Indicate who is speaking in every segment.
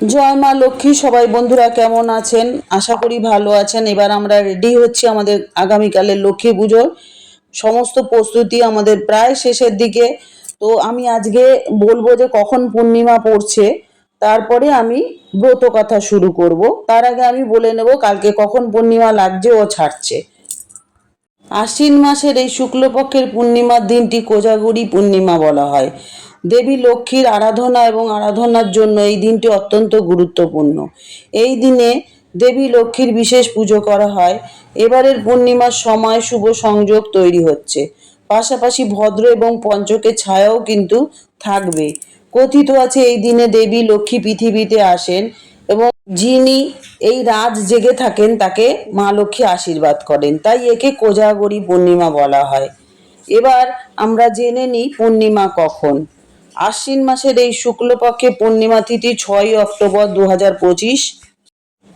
Speaker 1: জয় মা লক্ষ্মী, সবাই বন্ধুরা কেমন আছেন? আশা করি ভালো আছেন। এবার আমরা রেডি হচ্ছি আমাদের আগামীকালের লক্ষ্মী পুজোর। সমস্ত প্রস্তুতি আমাদের প্রায় শেষের দিকে। তো আমি আজকে বলব যে কখন পূর্ণিমা পড়ছে, তারপরে আমি ব্রত কথা শুরু করব। তার আগে আমি বলে নেব কালকে কখন পূর্ণিমা লাগছে ও ছাড়ছে। আশ্বিন মাসের এই শুক্লপক্ষের পূর্ণিমার দিনটি কোজাগুড়ি পূর্ণিমা বলা হয়। দেবী লক্ষ্মীর আরাধনা এবং আরাধনার জন্য এই দিনটি অত্যন্ত গুরুত্বপূর্ণ। এই দিনে দেবী লক্ষ্মীর বিশেষ পুজো করা হয়। এবারের পূর্ণিমার সময় শুভ সংযোগ তৈরি হচ্ছে। পাশাপাশি ভদ্র এবং পঞ্চকের ছায়াও কিন্তু থাকবে। কথিত আছে এই দিনে দেবী লক্ষ্মী পৃথিবীতে আসেন এবং যিনি এই রাত জেগে থাকেন তাকে মা লক্ষ্মী আশীর্বাদ করেন। তাই একে কোজাগরি পূর্ণিমা বলা হয়। এবার আমরা জেনে নিই পূর্ণিমা কখন। আশ্বিন মাসের এই শুক্লপক্ষে পূর্ণিমা তিথি ছয়ই অক্টোবর দু পঁচিশ।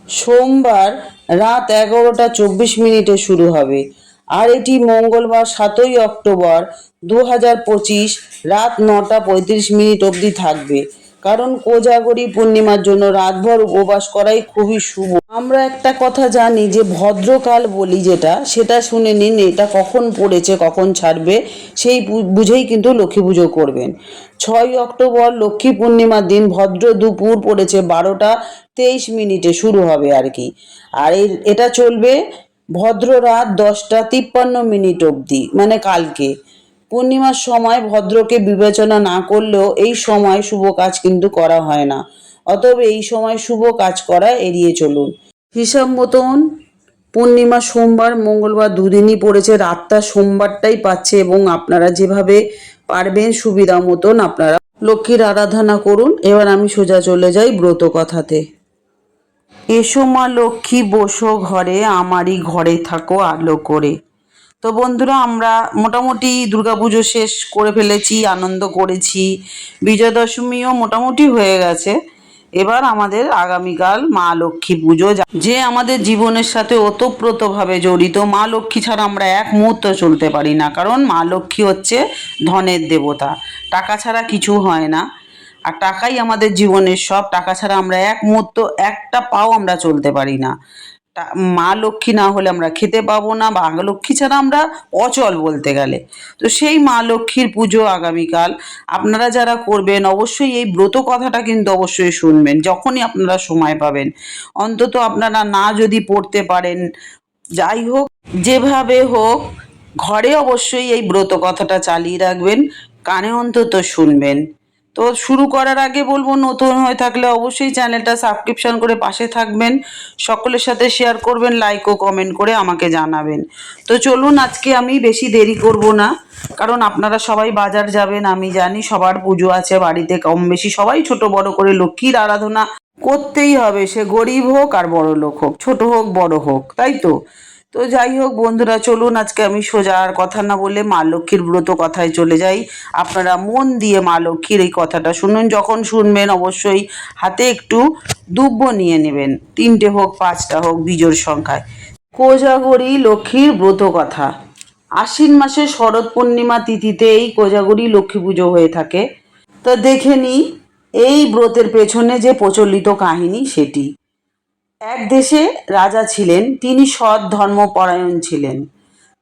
Speaker 1: সোমবার রাত এগারোটা চব্বিশ মিনিটে শুরু হবে। আর এটি মঙ্গলবার সাতই অক্টোবর দু হাজার পঁচিশ রাত নটা পঁয়ত্রিশ মিনিট অবধি থাকবে। কারণ কোজাগরি পূর্ণিমার জন্য রাতভর উপবাস করাই খুবই শুভ। আমরা একটা কথা জানি যে ভদ্রকাল বলি যেটা, সেটা শুনে নিন এটা কখন পড়েছে, কখন ছাড়বে, সেই বুঝেই কিন্তু লক্ষ্মী পুজো করবেন। ছয় অক্টোবর লক্ষ্মী পূর্ণিমার দিন ভদ্র দুপুর পড়েছে বারোটা তেইশ মিনিটে শুরু হবে আর কি। আর এটা চলবে ভদ্র রাত দশটা তিপ্পান্ন মিনিট অবধি মানে কালকে। পূর্ণিমার সময় ভদ্রকে বিবেচনা না করলেও এই সময় শুভ কাজ কিন্তু করা হয় না। অতএব এই সময় শুভ কাজ করা এড়িয়ে চলুন। হিসাব মতন পূর্ণিমা সোমবার, মঙ্গলবার দুদিনই পড়েছে। রাতটা সোমবারটাই পাচ্ছে এবং আপনারা যেভাবে পারবেন সুবিধা মতন আপনারা লক্ষ্মীর আরাধনা করুন। এবার আমি সোজা চলে যাই ব্রত কথাতে। এসো মা লক্ষ্মী, বসো ঘরে, আমারই ঘরে থাকো আলো করে। তো বন্ধুরা, আমরা মোটামুটি দুর্গাপুজো শেষ করে ফেলেছি, আনন্দ করেছি। বিজয়া দশমীও মোটামুটি হয়ে গেছে। এবার আমাদের আগামীকাল মা লক্ষ্মী পুজো যা- আমাদের জীবনের সাথে ওতপ্রোতভাবে জড়িত, মা লক্ষ্মী ছাড়া আমরা এক মুহূর্ত চলতে পারি না। কারণ মা লক্ষ্মী হচ্ছে ধনের দেবতা। টাকা ছাড়া কিছু হয় না। আর টাকাই আমাদের জীবনের সব। টাকা ছাড়া আমরা এক মুহূর্ত একটা পাও আমরা চলতে পারি না। মা লক্ষ্মী না হলে আমরা খেতে পাবো না, বা লক্ষ্মী ছাড়া আমরা অচল বলতে গেলে। তো সেই মা লক্ষ্মীর পুজো আগামীকাল আপনারা যারা করবেন, অবশ্যই এই ব্রত কথাটা কিন্তু অবশ্যই শুনবেন, যখনই আপনারা সময় পাবেন। অন্তত আপনারা না যদি পড়তে পারেন, যাই হোক, যেভাবে হোক, ঘরে অবশ্যই এই ব্রত কথাটা চালিয়ে রাখবেন, কানে অন্তত শুনবেন। তো শুরু করার আগে বলব, নতুন হয়ে থাকলে অবশ্যই চ্যানেলটা সাবস্ক্রিপশন করে পাশে থাকবেন। সকলের সাথে শেয়ার করবেন লাইক ও কমেন্ট করে আমাকে জানাবেন। তো চলুন, আজকে আমি বেশি দেরি করব না, কারণ আপনারা সবাই বাজার যাবেন, আমি জানি সবার পুজো আছে বাড়িতে, কম বেশি সবাই ছোট বড় করে লক্ষ্মীর আরাধনা করতেই হবে, সে গরিব হোক আর বড় লোক হোক, ছোট হোক, বড় হোক, তাই তো? তো যাই হোক বন্ধুরা, চলুন আজকে আমি সোজা আর কথা না বলে মা লক্ষ্মীর ব্রত কথায় চলে যাই। আপনারা মন দিয়ে মা লক্ষ্মীর এই কথাটা শুনুন। যখন শুনবেন অবশ্যই হাতে একটু দুব্য নিয়ে নেবেন। তিনটে হোক, পাঁচটা হোক বিজোর সংখ্যায়। কোজাগরি লক্ষ্মীর ব্রত কথা। আশ্বিন মাসে শরৎ পূর্ণিমা তিথিতে এই কোজাগরি লক্ষ্মী পুজো হয়ে থাকে। তো দেখে নিই এই ব্রতের পেছনে যে প্রচলিত কাহিনী সেটি। এক দেশে রাজা ছিলেন, তিনি সৎ ধর্মপরায়ণ ছিলেন।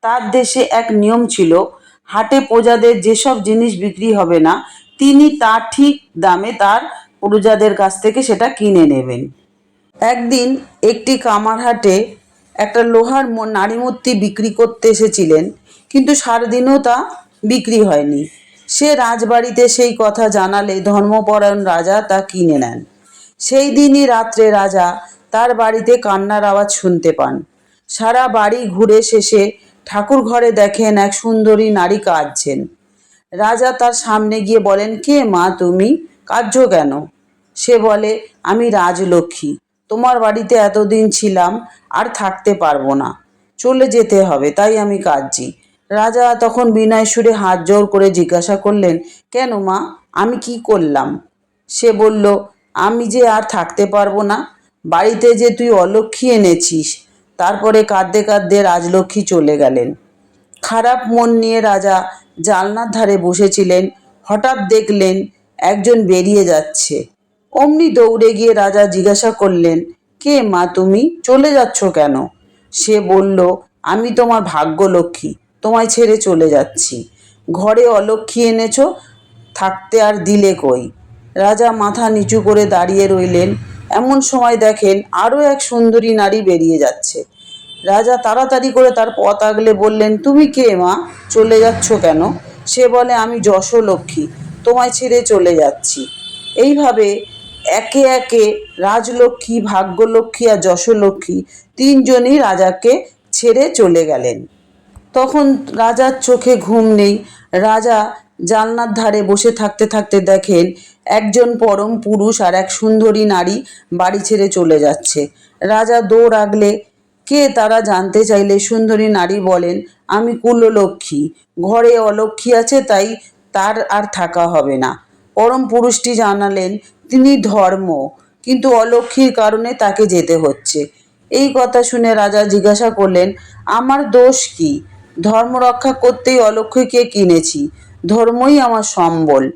Speaker 1: তার দেশে এক নিয়ম ছিল, হাটে প্রজাদের যেসব জিনিস বিক্রি হবে না, তিনি তার ঠিক দামে তার প্রজাদের কাছ থেকে সেটা কিনে নেবেন। একদিন একটি কামারহাটে একটা লোহার ম- নারী মূর্তি বিক্রি করতে এসেছিলেন, কিন্তু সারাদিনও তা বিক্রি হয়নি। সে রাজবাড়িতে সেই কথা জানালে ধর্মপরায়ণ রাজা তা কিনে নেন। সেই দিনই রাত্রে রাজা তার বাড়িতে কান্নার আওয়াজ শুনতে পান। সারা বাড়ি ঘুরে শেষে ঠাকুর ঘরে দেখেন এক সুন্দরী নারী কাঁদছেন। রাজা তার সামনে গিয়ে বলেন, কে মা তুমি? কাঁদছ কেন? সে বলে, আমি রাজলক্ষ্মী। তোমার বাড়িতে এতদিন ছিলাম, আর থাকতে পারব না। চলে যেতে হবে, তাই আমি কাঁদছি। রাজা তখন বিনয় সুরে হাত জোর করে জিজ্ঞাসা করলেন, কেন মা? আমি কি করলাম? সে বলল, আমি যে আর থাকতে পারব না বাড়িতে যে তুই অলক্ষ্মী এনেছিস, তারপরে কাঁদতে কাঁদতে রাজলক্ষ্মী চলে গেলেন। খারাপ মন নিয়ে রাজা জানলার ধারে বসেছিলেন, হঠাৎ দেখলেন একজন বেরিয়ে যাচ্ছে। অমনি দৌড়ে গিয়ে রাজা জিজ্ঞাসা করলেন, কে মা তুমি? চলে যাচ্ছ কেন? সে বলল, আমি তোমার ভাগ্যলক্ষ্মী, তোমায় ছেড়ে চলে যাচ্ছি। ঘরে অলক্ষ্মী এনেছো, থাকতে আর দিলে কই? রাজা মাথা নিচু করে দাঁড়িয়ে রইলেন। এমন সময় দেখেন আরও এক সুন্দরী নারী বেরিয়ে যাচ্ছে। রাজা তাড়াতাড়ি করে তার পথ আগলে বললেন, তুমি কে মা? চলে যাচ্ছ কেন? সে বলে, আমি যশোলক্ষ্মী, তোমায় ছেড়ে চলে যাচ্ছি। এইভাবে একে একে রাজলক্ষ্মী, ভাগ্যলক্ষ্মী আর যশোলক্ষ্মী তিনজনই রাজাকে ছেড়ে চলে গেলেন। তখন রাজার চোখে ঘুম নেই। রাজা জানলার ধারে বসে থাকতে থাকতে দেখেন একজন পরম পুরুষ আর এক সুন্দরী নারী বাড়ি ছেড়ে চলে যাচ্ছে। রাজা দৌড় আগলে কে তারা জানতে চাইলে? সুন্দরী নারী বলেন, আমি কুললক্ষ্মী। ঘরে অলক্ষ্মী আছে, তাই তার আর থাকা হবে না। পরম পুরুষটি জানালেন, তিনি ধর্ম, কিন্তু অলক্ষ্মীর কারণে তাকে যেতে হচ্ছে। এই কথা শুনে রাজা জিজ্ঞাসা করলেন, আমার দোষ কি? ধর্ম রক্ষা করতেই অলক্ষ্মীকে কিনেছি। ধর্মই আমার সম্বল।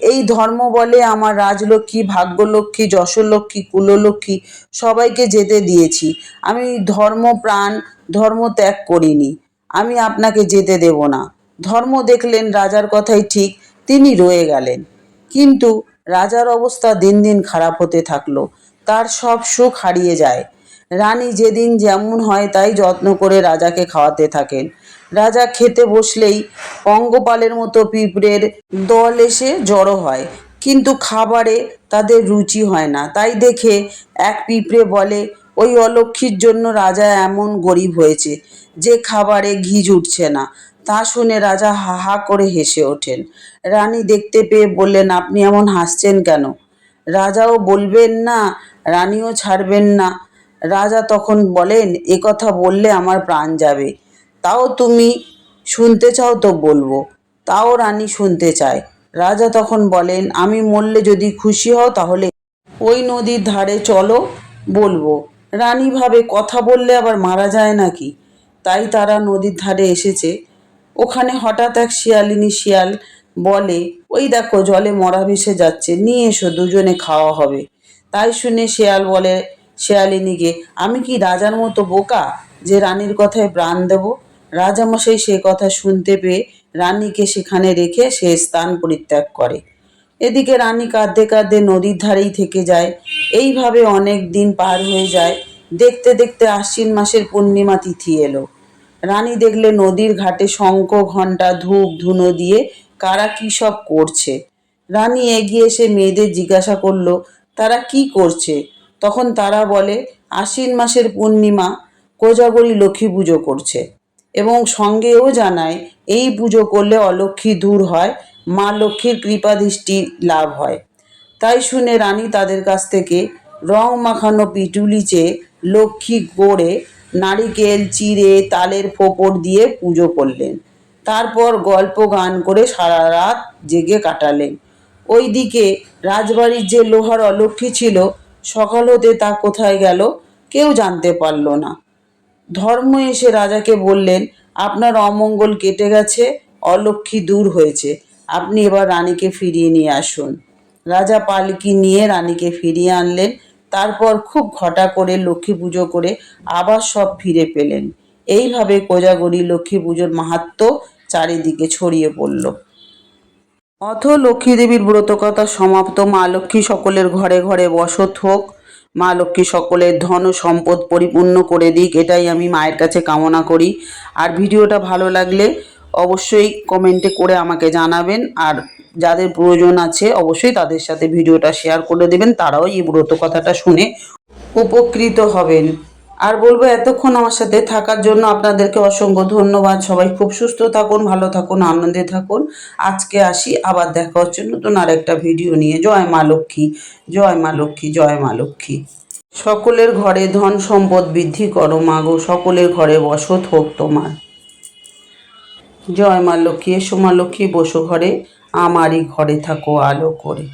Speaker 1: এই ধর্ম বলে আমার রাজলক্ষ্মী, ভাগ্যলক্ষ্মী যশলক্ষ্মী কুললক্ষ্মী সবাইকে যেতে দিয়েছি। আমি ধর্ম প্রাণ, ধর্ম ত্যাগ করিনি। আমি আপনাকে যেতে দেব না। ধর্ম দেখলেন রাজার কথাই ঠিক, তিনি রয়ে গেলেন। কিন্তু রাজার অবস্থা দিন দিন খারাপ হতে থাকল। তার সব সুখ হারিয়ে যায়। রানী যেদিন যেমন হয় তাই যত্ন করে রাজাকে খাওয়াতে থাকেন। রাজা খেতে বসলেই অঙ্গপালের মতো পিঁপড়ের দল এসে জড়ো হয়। কিন্তু খাবারে তাদের রুচি হয় না। তাই দেখে এক পিঁপড়ে বলে, ওই অলক্ষীর জন্য রাজা এমন গরিব হয়েছে যে খাবারে ঘি জুটছে না তা শুনে রাজা হা হা করে হেসে ওঠেন। রানী দেখতে পেয়ে বললেন, আপনি এমন হাসছেন কেন? রাজাও বলবেন না, রানীও ছাড়বেন না রাজা তখন বলেন, এ কথা বললে আমার প্রাণ যাবে। তাও তুমি শুনতে চাও তো বলব। তাও রানী শুনতে চায়। রাজা তখন বলেন, আমি মরলে যদি খুশি হও তাহলে ওই নদীর ধারে চলো, বলব। রানী ভাবে, কথা বললে আবার মারা যায় নাকি? তাই তারা নদীর ধারে এসেছে। ওখানে হঠাৎ এক শিয়ালিনী শিয়াল বলে, ওই দেখো, জলে মরা ভেসে যাচ্ছে, নিয়ে এসো, দুজনে খাওয়া হবে। তাই শুনে শেয়াল বলে, শেয়ালিনীকে, আমি কি রাজার মতো বোকা যে রানীর কথায় প্রাণ দেব? রাজামশাই সে কথা শুনতে পেয়ে রানীকে সেখানে রেখে সে স্থান পরিত্যাগ করে। এদিকে রানী কাঁদতে কাঁদতে নদীর ধারেই থেকে যায়। এইভাবে অনেক দিন পার হয়ে যায়। দেখতে দেখতে আশ্বিন মাসের পূর্ণিমা তিথি এলো। রানী দেখলে নদীর ঘাটে শঙ্খ, ঘণ্টা, ধূপ, ধুনো দিয়ে কারা কী সব করছে। রানী এগিয়ে এসে মেয়েদের জিজ্ঞাসা করল, তারা কি করছে? তখন তারা বলে, আশ্বিন মাসের পূর্ণিমা কোজাগরী লক্ষ্মী পুজো করছে। এবং সঙ্গেও জানায়, এই পুজো করলে অলক্ষ্মী দূর হয়, মা লক্ষ্মীর কৃপাদৃষ্টি লাভ হয়। তাই শুনে রানী তাদের কাছ থেকে রং মাখানো পিটুলি চেয়ে লক্ষ্মী গড়ে নারিকেল, চিড়ে, তালের ফোপর দিয়ে পুজো করলেন। তারপর গল্প গান করে সারা রাত জেগে কাটালেন। ওইদিকে রাজবাড়ির যে লোহার অলক্ষ্মী ছিল, সকাল হতে তা কোথায় গেল কেউ জানতে পারল না। ধর্ম এসে রাজাকে বললেন, আপনার অমঙ্গল কেটে গেছে, অলক্ষ্মী দূর হয়েছে। আপনি এবার রানীকে ফিরিয়ে নিয়ে আসুন। রাজা পালকি নিয়ে রানীকে ফিরিয়ে আনলেন। তারপর খুব ঘটা করে লক্ষ্মী পুজো করে আবার সব ফিরে পেলেন। এইভাবে কোজাগরী লক্ষ্মী পুজোর মাহাত্ম চারিদিকে ছড়িয়ে পড়ল। অথ লক্ষ্মী দেবীর ব্রতকথা সমাপ্ত। মা লক্ষ্মী সকলের ঘরে ঘরে বসত হোক। মা লক্ষ্মী সকলের ধন ও সম্পদ পরিপূর্ণ করে দিক, এটাই আমি মায়ের কাছে কামনা করি। আর ভিডিওটা ভালো লাগলে অবশ্যই কমেন্টে করে আমাকে জানাবেন। আর যাদের প্রয়োজন আছে, অবশ্যই তাদের সাথে ভিডিওটা শেয়ার করে দেবেন, তারাও এই ব্রত কথাটা শুনে উপকৃত হবেন। আর বলব, এতক্ষণ আমার সাথে থাকার জন্য আপনাদেরকে অসংখ্য ধন্যবাদ। সবাই খুব সুস্থ থাকুন, ভালো থাকুন, আনন্দে থাকুন। আজকে আসি, আবার দেখা হচ্ছে নতুন আর একটা ভিডিও নিয়ে। জয় মা লক্ষ্মী, জয় মা লক্ষ্মী, জয় মা লক্ষ্মী। সকলের ঘরে ধন সম্পদ বৃদ্ধি করো মাগো সকলের ঘরে বসত হোক তোমার। জয় মা লক্ষ্মী, এসো মা লক্ষ্মী, বসো ঘরে, আমারই ঘরে থাকো আলো করে।